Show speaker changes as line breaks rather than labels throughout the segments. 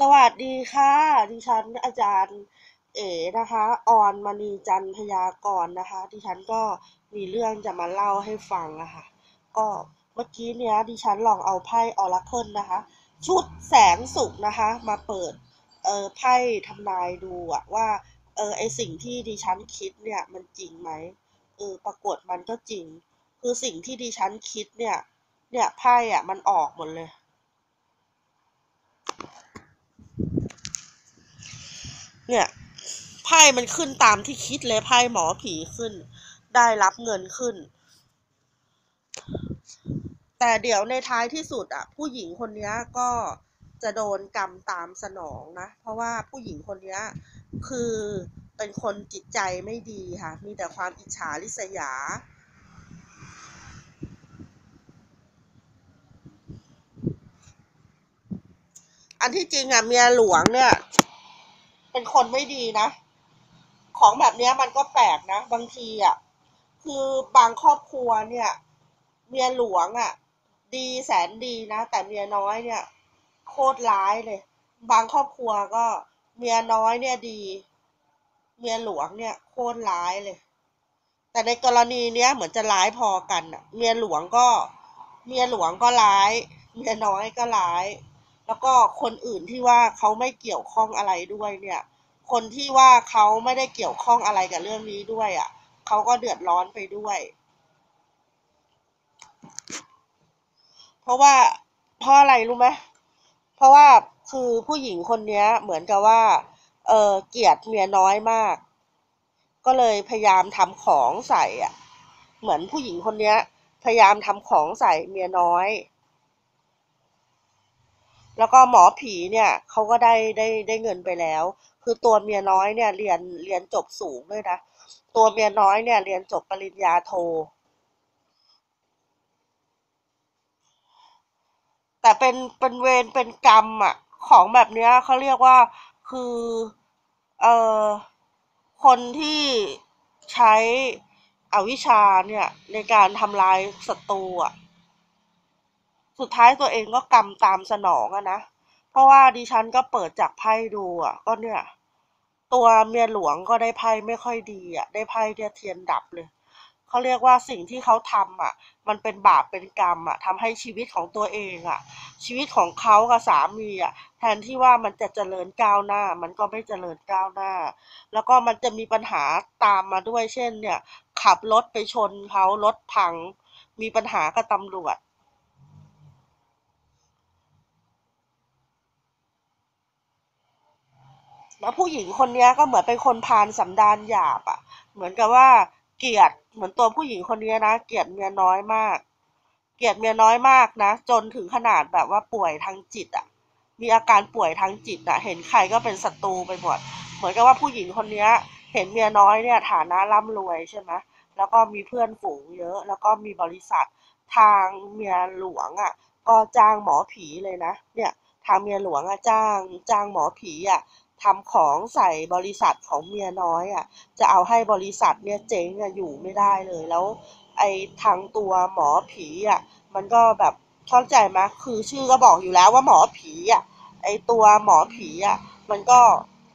สวัสดีค่ะ ดิฉันอาจารย์เอ๋นะคะออนมณีจันพยากรนะคะ ดิฉันก็มีเรื่องจะมาเล่าให้ฟังนะคะ ก็เมื่อกี้เนี้ยดิฉันลองเอาไพ่ออราเคิลนะคะ ชุดแสงสุขนะคะ มาเปิดเออไพ่ทำนายดูอะว่าเออไอสิ่งที่ดิฉันคิดเนี่ยมันจริงไหมเออปรากฏมันก็จริง คือสิ่งที่ดิฉันคิดเนี่ย เนี่ยไพ่อะมันออกหมดเลย เนี่ยไพ่มันขึ้นตามที่คิดเลยไพ่หมอผีขึ้น ได้รับเงินขึ้น แต่เดี๋ยวในท้ายที่สุดอะผู้หญิงคนนี้ก็จะโดนกรรมตามสนองนะ เพราะว่าผู้หญิงคนนี้คือเป็นคนจิตใจไม่ดีค่ะ มีแต่ความอิจฉาริษยา อันที่จริงอะเมียหลวงเนี่ย เป็นคนไม่ดีนะ ของแบบนี้มันก็แปลกนะ บางทีอะ คือบางครอบครัวเนี่ย เมียหลวงอะ ดีแสนดีนะ แต่เมียน้อยเนี่ย โคตรร้ายเลย บางครอบครัวก็เมียน้อยเนี่ยดี เมียหลวงเนี่ย โคตรร้ายเลย แต่ในกรณีเนี้ยเหมือนจะร้ายพอกันอะ เมียหลวงก็ เมียหลวงก็ร้าย เมียน้อยก็ร้าย แล้วก็คนอื่นที่ว่าเขาไม่เกี่ยวข้องอะไรด้วยเนี่ย คนที่ว่าเขาไม่ได้เกี่ยวข้องอะไรกับเรื่องนี้ด้วยอะเขาก็เดือดร้อนไปด้วย เพราะว่าเพราะอะไรรู้ไหมเพราะว่าคือผู้หญิงคนนี้เหมือนกับว่า เออเกลียดเมียน้อยมาก ก็เลยพยายามทำของใส่อะ เหมือนผู้หญิงคนนี้พยายามทำของใส่เมียน้อย แล้วก็หมอผีเนี่ยเขาก็ได้ได้ได้เงินไปแล้ว คือตัวเมียน้อยเนี่ยเรียนเรียนจบสูงด้วยนะ ตัวเมียน้อยเนี่ยเรียนจบปริญญาโท แต่เป็นเป็นเวรเป็นกรรมอะของแบบเนี้ยเขาเรียกว่าคือเอ่อคนที่ใช้อวิชชาเนี่ยในการทำลายศัตรูอะ สุดท้ายตัวเองก็กรรมตามสนองอะนะ เพราะว่าดิฉันก็เปิดจากไพ่ดูอะก็เนี่ย ตัวเมียหลวงก็ได้ไพ่ไม่ค่อยดีอะได้ไพ่เนี่ยเทียนดับเลยเขาเรียกว่าสิ่งที่เขาทำอะ มันเป็นบาปเป็นกรรมอะทำให้ชีวิตของตัวเองอะ ชีวิตของเขากับสามีอะ แทนที่ว่ามันจะเจริญก้าวหน้า มันก็ไม่เจริญก้าวหน้า แล้วก็มันจะมีปัญหาตามมาด้วยเช่น เนี่ย ขับรถไปชนเขารถพัง มีปัญหากับตำรวจ แล้วผู้หญิงคนนี้ก็เหมือนเป็นคนพาลสันดานหยาบอะ เหมือนกับว่าเกลียดเหมือนตัวผู้หญิงคนนี้นะเกลียดเมียน้อยมาก เกลียดเมียน้อยมากนะ จนถึงขนาดแบบว่าป่วยทางจิตอะ มีอาการป่วยทางจิตอะ เห็นใครก็เป็นศัตรูไปหมด เหมือนกับว่าผู้หญิงคนนี้เห็นเมียน้อยเนี่ยฐานะร่ำรวยใช่ไหมแล้วก็มีเพื่อนฝูงเยอะ แล้วก็มีบริษัททางเมียหลวงอะ ก็จ้างหมอผีเลยนะ เนี่ย ทางเมียหลวงอะจ้าง จ้างหมอผีอะ ทำของใส่บริษัทของเมียน้อยอะ จะเอาให้บริษัทเนี่ยเจ๊งอะอยู่ไม่ได้เลยแล้ว ไอ้ทางตัวหมอผีอะ มันก็แบบเข้าใจไหมคือชื่อก็บอกอยู่แล้วว่าหมอผีอะ ไอ้ตัวหมอผีอะ มันก็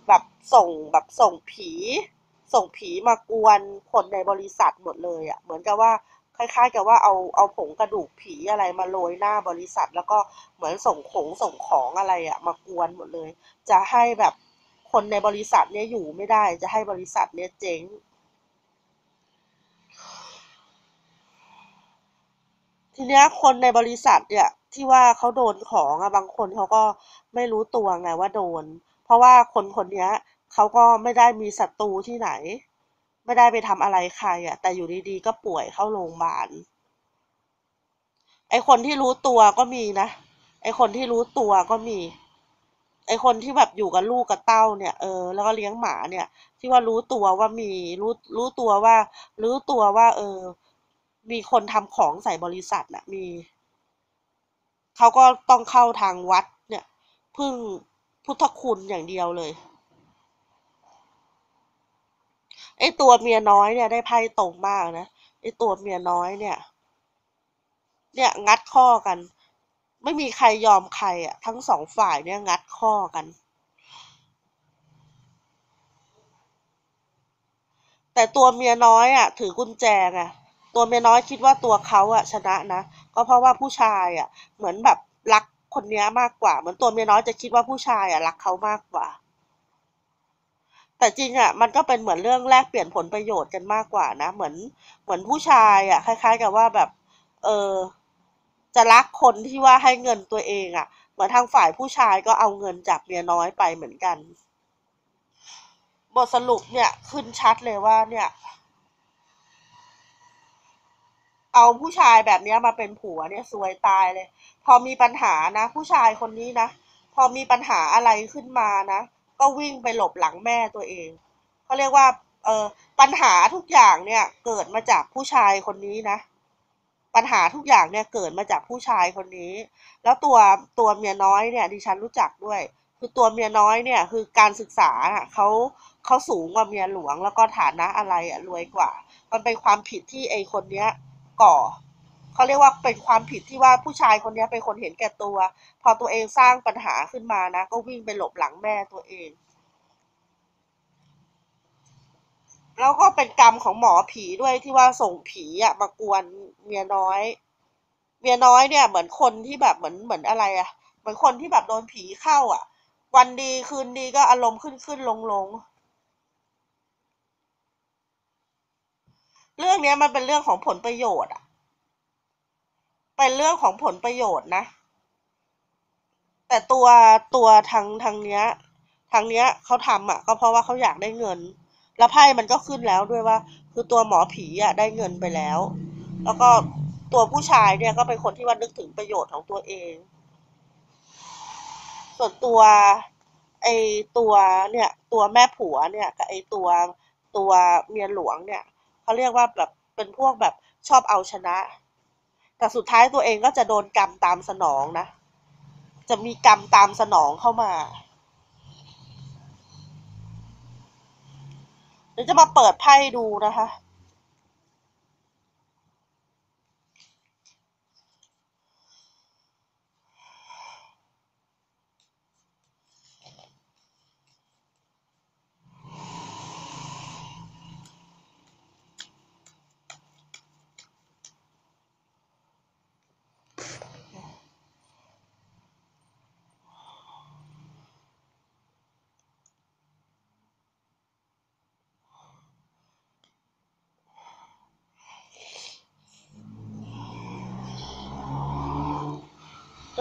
แบบส่งแบบส่งผี ส่งผีมากวนคนในบริษัทหมดเลยอะ เหมือนกับว่าคล้ายๆกับว่าเอาเอาผงกระดูกผีอะไรมาโรยหน้าบริษัท แล้วก็เหมือนส่งของส่งของอะไรอะ มากวนหมดเลย จะให้แบบ คนในบริษัทเนี้ยอยู่ไม่ได้จะให้บริษัทเนี้ยเจ๊ง ทีเนี้ยคนในบริษัทเนี่ยที่ว่าเขาโดนของอะบางคนเขาก็ไม่รู้ตัวไงว่าโดน เพราะว่าคนคนเนี้ยเขาก็ไม่ได้มีศัตรูที่ไหน ไม่ได้ไปทำอะไรใครอะแต่อยู่ดีๆก็ป่วยเข้าโรงพยาบาลไอคนที่รู้ตัวก็มีนะไอคนที่รู้ตัวก็มี ไอคนที่แบบอยู่กับลูกกับเต้าเนี่ยเออแล้วก็เลี้ยงหมาเนี่ย ที่ว่ารู้ตัวว่ามีรู้รู้ตัวว่า รู้ตัวว่า เออ มีคนทำของใส่บริษัทน่ะ มีเขาก็ต้องเข้าทางวัด เนี่ย พึ่งพุทธคุณอย่างเดียวเลยไอตัวเมียน้อยเนี่ยได้ไพ่ตรงมากนะไอตัวเมียน้อยเนี่ย เนี่ยงัดข้อกัน ไม่มีใครยอมใครอะทั้งสองฝ่ายเนี่ยงัดข้อกัน แต่ตัวเมียน้อยอะถือกุญแจไงตัวเมียน้อยคิดว่าตัวเขาอะชนะนะก็เพราะว่าผู้ชายอะเหมือนแบบรักคนนี้มากกว่า เหมือนตัวเมียน้อยจะคิดว่าผู้ชายอะรักเขามากกว่า แต่จริงอะมันก็เป็นเหมือนเรื่องแลกเปลี่ยนผลประโยชน์กันมากกว่านะ เหมือนเหมือนผู้ชายอะคล้าย ๆ กับว่าแบบ เออ จะรักคนที่ว่าให้เงินตัวเองอะ่ะเหมือนทางฝ่ายผู้ชายก็เอาเงินจากเมียน้อยไปเหมือนกัน บทสรุปเนี่ยขึ้นชัดเลยว่าเนี่ย เอาผู้ชายแบบนี้มาเป็นผัวเนี่ยซวยตายเลย พอมีปัญหานะ ผู้ชายคนนี้นะพอมีปัญหาอะไรขึ้นมานะก็วิ่งไปหลบหลังแม่ตัวเองเขาเรียกว่า เออปัญหาทุกอย่างเนี่ย เกิดมาจากผู้ชายคนนี้นะ ปัญหาทุกอย่างเนี่ยเกิดมาจากผู้ชายคนนี้ แล้วตัวตัวเมียน้อยเนี่ยดิฉันรู้จักด้วย คือตัวเมียน้อยเนี่ยคือการศึกษาเขาเขาสูงกว่าเมียหลวง แล้วก็ฐานะอะไรอะรวยกว่า มันเป็นความผิดที่ไอคนเนี้ยก่อเขาเรียกว่าเป็นความผิดที่ว่าผู้ชายคนนี้เป็นคนเห็นแก่ตัว พอตัวเองสร้างปัญหาขึ้นมานะ ก็วิ่งไปหลบหลังแม่ตัวเอง แล้วก็เป็นกรรมของหมอผีด้วยที่ว่าส่งผีอะมากวนเมียน้อย เมียน้อยเนี่ย เหมือนคนที่แบบเหมือนเหมือนอะไรอะเหมือนคนที่แบบโดนผีเข้า อะ วันดีคืนดีก็อารมณ์ขึ้นขึ้นลงลงเรื่องนี้มันเป็นเรื่องของผลประโยชน์อะเป็นเรื่องของผลประโยชน์นะ แต่ตัวตัวทางทางเนี้ย ทางเนี้ยเขาทำอะก็เพราะว่าเขาอยากได้เงิน แล้วไพ่มันก็ขึ้นแล้วด้วยว่า คือตัวหมอผีอะได้เงินไปแล้ว แล้วก็ตัวผู้ชายเนี่ยก็เป็นคนที่ว่านึกถึงประโยชน์ของตัวเอง ส่วนตัวไอตัวเนี่ยตัวแม่ผัวเนี่ยกับไอตัวตัวเมียหลวงเนี่ยเขาเรียกว่าแบบเป็นพวกแบบชอบเอาชนะ แต่สุดท้ายตัวเองก็จะโดนกรรมตามสนองนะ จะมีกรรมตามสนองเข้ามา เดี๋ยวจะมาเปิดไพ่ดูนะคะ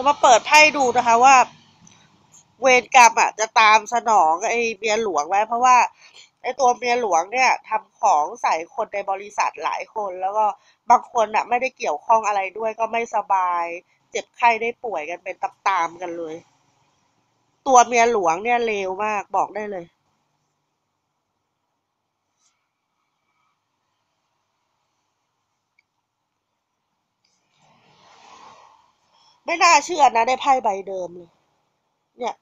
จะมาเปิดไพ่ดูนะคะว่า เวรกรรมอะจะตามสนองไอ้เมียหลวงไว้เพราะว่าไอ้ตัวเมียหลวงเนี่ยทำของใส่คนในบริษัทหลายคน แล้วก็บางคนอะไม่ได้เกี่ยวข้องอะไรด้วยก็ไม่สบาย เจ็บไข้ได้ป่วยกันเป็นตามๆกันเลย ตัวเมียหลวงเนี่ยเลวมากบอกได้เลย ไม่น่าเชื่อนะได้ไพ่ใบเดิมเลยเนี่ย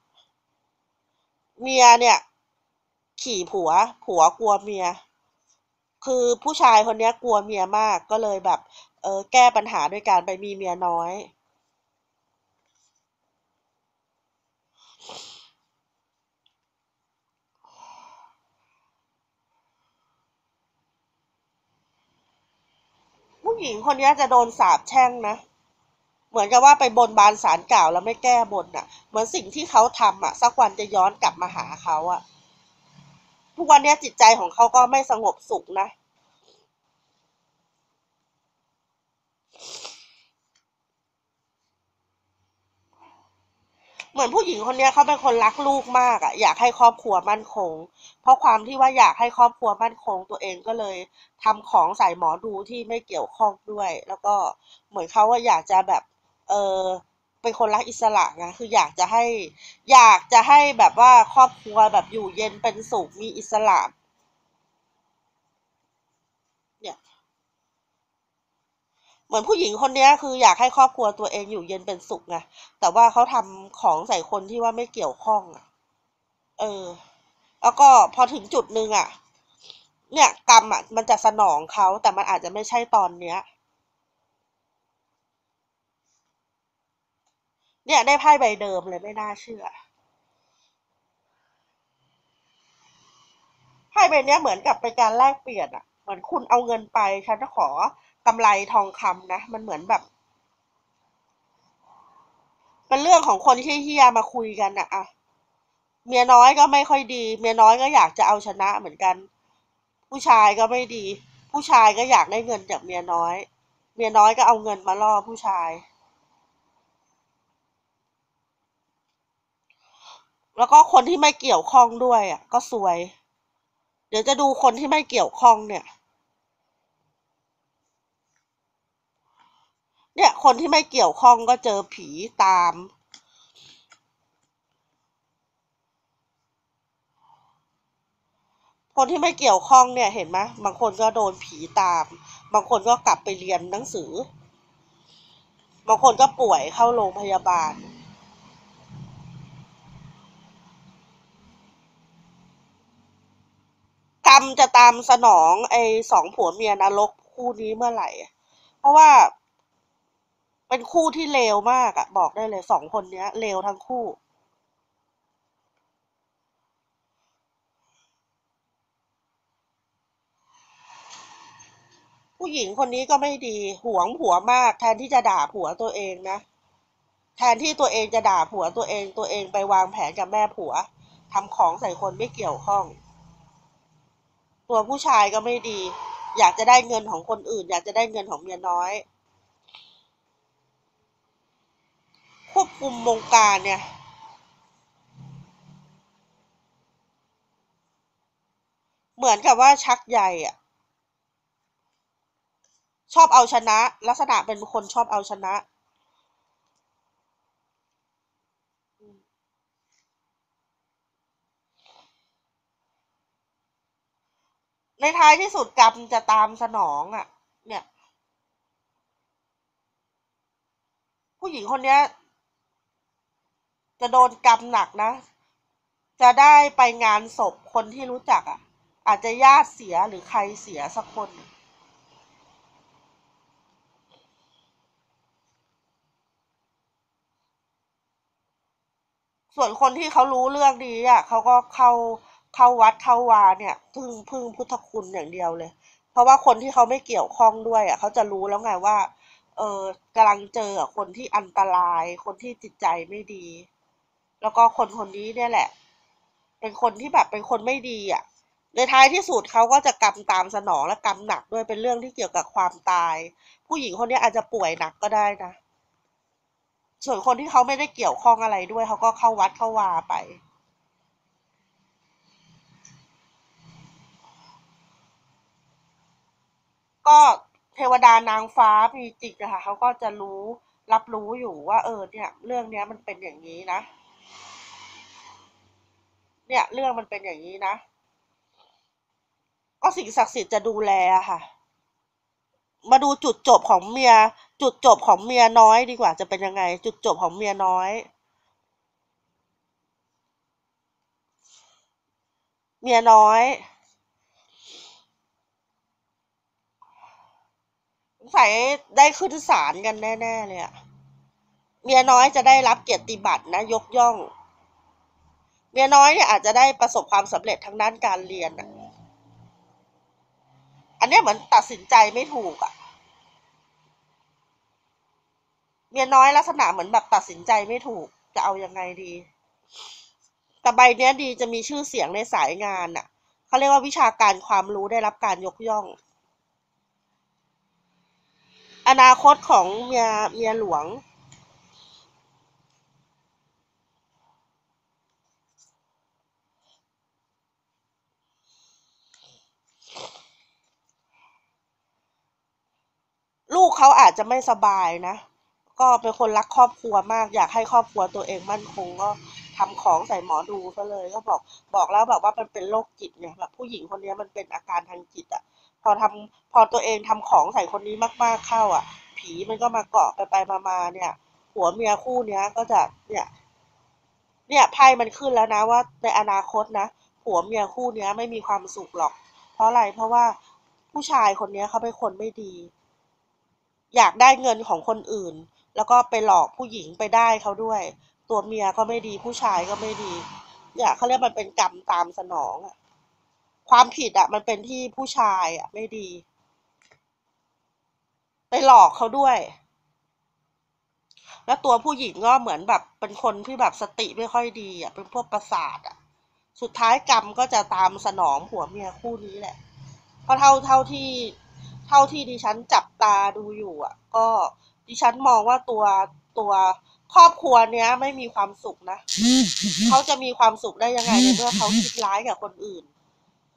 เมียเนี่ย ขี่ผัว ผัวกลัวเมีย คือผู้ชายคนนี้กลัวเมียมากก็เลยแบบ เออ แก้ปัญหาด้วยการไปมีเมียน้อยผู้หญิงคนนี้จะโดนสาบแช่งนะ เหมือนกับว่าไปบนบานสารกล่าวแล้วไม่แก้บนอะ เหมือนสิ่งที่เขาทำอะ สักวันจะย้อนกลับมาหาเขาอะ ทุกวันนี้จิตใจของเขาก็ไม่สงบสุขนะเหมือนผู้หญิงคนนี้เขาเป็นคนรักลูกมากอะอยากให้ครอบครัวมั่นคง เพราะความที่ว่าอยากให้ครอบครัวมั่นคง ตัวเองก็เลยทำของใส่หมอดูที่ไม่เกี่ยวข้องด้วย แล้วก็เหมือนเขาว่าอยากจะแบบ เออเป็นคนรักอิสระไงคืออยากจะให้ อยากจะให้แบบว่าครอบครัวแบบอยู่เย็นเป็นสุขมีอิสระ เนี่ยเหมือนผู้หญิงคนนี้คืออยากให้ครอบครัวตัวเองอยู่เย็นเป็นสุขไงแต่ว่าเขาทำของใส่คนที่ว่าไม่เกี่ยวข้องอะ เออ แล้วก็พอถึงจุดหนึ่งอะ เนี่ย กรรมอะมันจะสนองเขาแต่มันอาจจะไม่ใช่ตอนเนี้ย เนี่ยได้ไพ่ใบเดิมเลยไม่น่าเชื่อไพ่ใบเนี้ยเหมือนกับเป็นการแลกเปลี่ยนอะเหมือนคุณเอาเงินไปฉันจะขอกำไรทองคำนะมันเหมือนแบบเป็นเรื่องของคนที่เฮียมาคุยกันอะอะเมียน้อยก็ไม่ค่อยดี เมียน้อยก็อยากจะเอาชนะเหมือนกัน ผู้ชายก็ไม่ดี ผู้ชายก็อยากได้เงินจากเมียน้อย เมียน้อยก็เอาเงินมาล่อผู้ชาย แล้วก็คนที่ไม่เกี่ยวข้องด้วยอะ ก็สวย เดี๋ยวจะดูคนที่ไม่เกี่ยวข้องเนี่ย เนี่ย คนที่ไม่เกี่ยวข้องก็เจอผีตาม คนที่ไม่เกี่ยวข้องเนี่ยเห็นไหมบางคนก็โดนผีตาม บางคนก็กลับไปเรียนหนังสือ บางคนก็ป่วยเข้าโรงพยาบาล กรรมจะตามสนองไอ้สองผัวเมียนรกคู่นี้เมื่อไหร่ เพราะว่า เป็นคู่ที่เลวมากอะบอกได้เลยสองคนเนี้ยเลวทั้งคู่ ผู้หญิงคนนี้ก็ไม่ดีหวงผัวมาก แทนที่จะด่าผัวตัวเองนะแทนที่ตัวเองจะด่าผัวตัวเองตัวเองไปวางแผนกับแม่ผัวทำของใส่คนไม่เกี่ยวข้อง ตัวผู้ชายก็ไม่ดี อยากจะได้เงินของคนอื่น อยากจะได้เงินของเมียน้อย ควบคุมวงการเนี่ยเหมือนกับว่าชักใยอ่อะชอบเอาชนะ ลักษณะเป็นคนชอบเอาชนะ ในท้ายที่สุดกรรมจะตามสนองอะ เนี่ย ผู้หญิงคนเนี้ย จะโดนกรรมหนักนะ จะได้ไปงานศพคนที่รู้จักอะ อาจจะญาติเสียหรือใครเสียสักคนส่วนคนที่เขารู้เรื่องดีอะเขาก็เข้า เข้าวัดเข้าวาเนี่ยพึ่งพึ่งพุทธคุณอย่างเดียวเลย เพราะว่าคนที่เขาไม่เกี่ยวข้องด้วยอะเขาจะรู้แล้วไงว่า เออกำลังเจอคนที่อันตราย คนที่จิตใจไม่ดี แล้วก็คนคนนี้เนี่ยแหละ เป็นคนที่แบบเป็นคนไม่ดีอะในท้ายที่สุดเขาก็จะกรรมตามสนองและกรรมหนักด้วยเป็นเรื่องที่เกี่ยวกับความตาย ผู้หญิงคนนี้อาจจะป่วยหนักก็ได้นะ ส่วนคนที่เขาไม่ได้เกี่ยวข้องอะไรด้วยเขาก็เข้าวัดเข้าวาไป ก็ เทวดานางฟ้ามีจิตนะคะเขาก็จะรู้รับรู้อยู่ว่าเออเนี่ยเรื่องเนี้ยมันเป็นอย่างนี้นะ เนี่ยเรื่องมันเป็นอย่างนี้นะ ก็สิ่งศักดิ์สิทธิ์จะดูแลค่ะ มาดูจุดจบของเมีย จุดจบของเมียน้อยดีกว่าจะเป็นยังไง จุดจบของเมียน้อย เมียน้อย สงสัยได้ขึ้นศาลกันแน่ ๆ เลยอะเมียน้อยจะได้รับเกียรติบัตรนะ ยกย่อง เมียน้อยเนี่ยอาจจะได้ประสบความสำเร็จทางด้านการเรียนอะอันเนี้ยเหมือนตัดสินใจไม่ถูกอะเมียน้อยลักษณะเหมือนแบบตัดสินใจไม่ถูก จะเอายังไงดี แต่ใบเนี้ยดีจะมีชื่อเสียงในสายงานอะเขาเรียกว่าวิชาการความรู้ได้รับการยกย่อง อนาคตของเมียเมียหลวง ลูกเขาอาจจะไม่สบายนะ ก็เป็นคนรักครอบครัวมาก อยากให้ครอบครัวตัวเองมั่นคงก็ทำของใส่หมอดูซะเลย ก็บอกบอกแล้วแบบว่ามันเป็นโรคจิตเนี่ยแบบผู้หญิงคนนี้มันเป็นอาการทางจิตอะพ อทำพอตัวเองทำของใส่คนนี้มากๆเข้าอะ ผีมันก็มาเกาะไปไปมาๆเนี่ยผัวเมียคู่เนี้ยก็จะเนี่ย เนี่ยไพ่มันขึ้นแล้วนะว่าในอนาคตนะผัวเมียคู่เนี้ยไม่มีความสุขหรอก เพราะอะไรเพราะว่าผู้ชายคนเนี้ยเขาเป็นคนไม่ดี อยากได้เงินของคนอื่น แล้วก็ไปหลอกผู้หญิงไปได้เขาด้วย ตัวเมียก็ไม่ดีผู้ชายก็ไม่ดีเนี่ยเขาเรียกมันเป็นกรรมตามสนองอะ ความผิดอะมันเป็นที่ผู้ชายอะไม่ดี ไปหลอกเขาด้วย แล้วตัวผู้หญิงก็เหมือนแบบเป็นคนที่แบบสติไม่ค่อยดีอะเป็นพวกประสาทอะสุดท้ายกรรมก็จะตามสนองผัวเมียคู่นี้แหละเพราะเท่าเท่าที่ เท่าที่ดิฉันจับตาดูอยู่อะก็ดิฉันมองว่าตัวตัวครอบครัวเนี้ยไม่มีความสุขนะ เขาจะมีความสุขได้ยังไงในเมื่อเขาคิดร้ายกับคนอื่น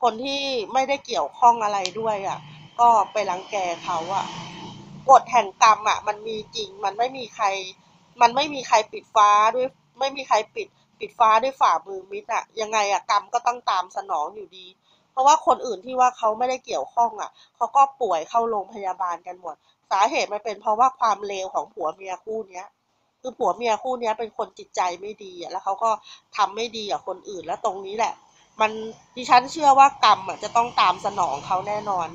คนที่ไม่ได้เกี่ยวข้องอะไรด้วยอะ ก็ไปรังแกเขาอะกฎแห่งกรรมอะ มันมีจริง มันไม่มีใคร มันไม่มีใครปิดฟ้าด้วย ไม่มีใครปิด ปิดฟ้าด้วยฝ่ามือมิตรอะ ยังไงอะกรรมก็ต้องตามสนองอยู่ดี เพราะว่าคนอื่นที่ว่าเขาไม่ได้เกี่ยวข้องอะเขาก็ป่วยเข้าโรงพยาบาลกันหมด สาเหตุมันเป็นเพราะว่าความเลวของผัวเมียคู่เนี้ยคือผัวเมียคู่นี้เป็นคนจิตใจไม่ดีอะแล้วเขาก็ทำไม่ดีกับคนอื่นแล้วตรงนี้แหละ มันดิฉันเชื่อว่ากรรมอะจะต้องตามสนองเขาแน่นอน